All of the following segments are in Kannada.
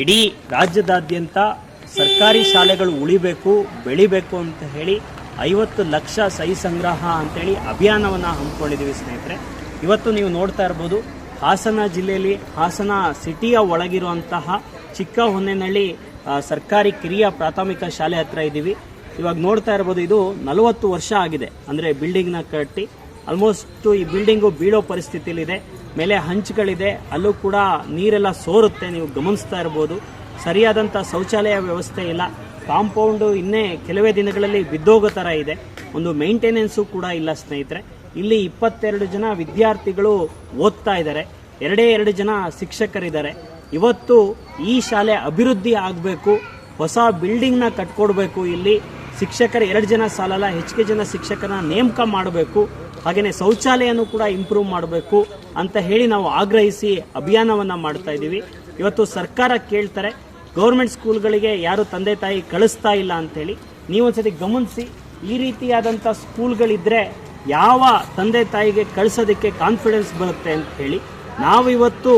ಇಡೀ ರಾಜ್ಯದಾದ್ಯಂತ ಸರ್ಕಾರಿ ಶಾಲೆಗಳು ಉಳಿಬೇಕು, ಬೆಳಿಬೇಕು ಅಂತ ಹೇಳಿ ಐವತ್ತು ಲಕ್ಷ ಸಹಿ ಸಂಗ್ರಹ ಅಂತೇಳಿ ಅಭಿಯಾನವನ್ನು ಹಮ್ಮಿಕೊಂಡಿದ್ದೀವಿ ಸ್ನೇಹಿತರೆ. ಇವತ್ತು ನೀವು ನೋಡ್ತಾ ಇರ್ಬೋದು, ಹಾಸನ ಜಿಲ್ಲೆಯಲ್ಲಿ, ಹಾಸನ ಸಿಟಿಯ ಒಳಗಿರುವಂತಹ ಚಿಕ್ಕ ಹೊನ್ನೆನಹಳ್ಳಿ ಸರ್ಕಾರಿ ಕಿರಿಯ ಪ್ರಾಥಮಿಕ ಶಾಲೆ ಹತ್ರ ಇದ್ದೀವಿ. ಇವಾಗ ನೋಡ್ತಾ ಇರ್ಬೋದು, ಇದು ನಲವತ್ತು ವರ್ಷ ಆಗಿದೆ. ಅಂದರೆ ಬಿಲ್ಡಿಂಗ್ನ ಕಟ್ಟಿ ಆಲ್ಮೋಸ್ಟ್ ಈ ಬಿಲ್ಡಿಂಗು ಬೀಳೋ ಪರಿಸ್ಥಿತಿಯಲ್ಲಿದೆ. ಮೇಲೆ ಹಂಚುಗಳಿದೆ. ಅಲ್ಲೂ ಕೂಡ ನೀರೆಲ್ಲ ಸೋರುತ್ತೆ. ನೀವು ಗಮನಿಸ್ತಾ ಇರ್ಬೋದು. ಸರಿಯಾದಂಥ ಶೌಚಾಲಯ ವ್ಯವಸ್ಥೆ ಇಲ್ಲ. ಕಾಂಪೌಂಡು ಇನ್ನೇ ಕೆಲವೇ ದಿನಗಳಲ್ಲಿ ಬಿದ್ದೋಗೋ ಥರ ಇದೆ. ಒಂದು ಮೇಂಟೆನೆನ್ಸು ಕೂಡ ಇಲ್ಲ ಸ್ನೇಹಿತರೆ. ಇಲ್ಲಿ ಇಪ್ಪತ್ತೆರಡು ಜನ ವಿದ್ಯಾರ್ಥಿಗಳು ಓದ್ತಾ ಇದ್ದಾರೆ. ಎರಡೇ ಎರಡು ಜನ ಶಿಕ್ಷಕರಿದ್ದಾರೆ. ಇವತ್ತು ಈ ಶಾಲೆ ಅಭಿವೃದ್ಧಿ ಆಗಬೇಕು. ಹೊಸ ಬಿಲ್ಡಿಂಗ್ನ ಕಟ್ಕೊಡ್ಬೇಕು ಇಲ್ಲಿ. ಶಿಕ್ಷಕರ ಎರಡು ಜನ ಸಾಲಲ್ಲ, ಹೆಚ್ಚಿಗೆ ಜನ ಶಿಕ್ಷಕರನ್ನ ನೇಮಕ ಮಾಡಬೇಕು. ಹಾಗೆಯೇ ಶೌಚಾಲಯನೂ ಕೂಡ ಇಂಪ್ರೂವ್ ಮಾಡಬೇಕು ಅಂತ ಹೇಳಿ ನಾವು ಆಗ್ರಹಿಸಿ ಅಭಿಯಾನವನ್ನು ಮಾಡ್ತಾ ಇದ್ದೀವಿ. ಇವತ್ತು ಸರ್ಕಾರ ಕೇಳ್ತಾರೆ ಗೌರ್ಮೆಂಟ್ ಸ್ಕೂಲ್ಗಳಿಗೆ ಯಾರು ತಂದೆ ತಾಯಿ ಕಳಿಸ್ತಾ ಇಲ್ಲ ಅಂತೇಳಿ ನೀವೊಂದ್ಸತಿ ಗಮನಿಸಿ, ಈ ರೀತಿಯಾದಂಥ ಸ್ಕೂಲ್ಗಳಿದ್ದರೆ ಯಾವ ತಂದೆ ತಾಯಿಗೆ ಕಳಿಸೋದಕ್ಕೆ ಕಾನ್ಫಿಡೆನ್ಸ್ ಬರುತ್ತೆ ಅಂತ ಹೇಳಿ. ನಾವು ಇವತ್ತು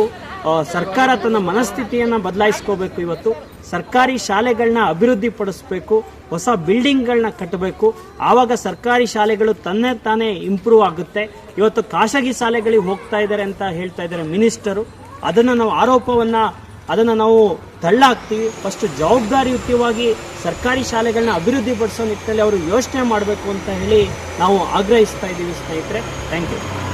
ಸರ್ಕಾರ ತನ್ನ ಮನಸ್ಥಿತಿಯನ್ನು ಬದಲಾಯಿಸ್ಕೋಬೇಕು ಇವತ್ತು. ಸರ್ಕಾರಿ ಶಾಲೆಗಳನ್ನ ಅಭಿವೃದ್ಧಿ ಪಡಿಸ್ಬೇಕು ಹೊಸ ಬಿಲ್ಡಿಂಗ್ಗಳನ್ನ ಕಟ್ಟಬೇಕು ಆವಾಗ ಸರ್ಕಾರಿ ಶಾಲೆಗಳು ತನ್ನೇ ತಾನೇ ಇಂಪ್ರೂವ್ ಆಗುತ್ತೆ. ಇವತ್ತು ಖಾಸಗಿ ಶಾಲೆಗಳಿಗೆ ಹೋಗ್ತಾ ಇದ್ದಾರೆ ಅಂತ ಹೇಳ್ತಾ ಇದ್ದಾರೆ ಮಿನಿಸ್ಟರು. ಅದನ್ನು ನಾವು ಆರೋಪವನ್ನು, ಅದನ್ನು ನಾವು ತಳ್ಳಾಕ್ತೀವಿ. ಫಸ್ಟ್ ಜವಾಬ್ದಾರಿಯುತವಾಗಿ ಸರ್ಕಾರಿ ಶಾಲೆಗಳನ್ನ ಅಭಿವೃದ್ಧಿ ಪಡಿಸೋ ನಿಟ್ಟಿನಲ್ಲಿ ಅವರು ಯೋಚನೆ ಮಾಡಬೇಕು ಅಂತ ಹೇಳಿ ನಾವು ಆಗ್ರಹಿಸ್ತಾ ಇದ್ದೀವಿ ಸ್ನೇಹಿತರೆ. Thank you.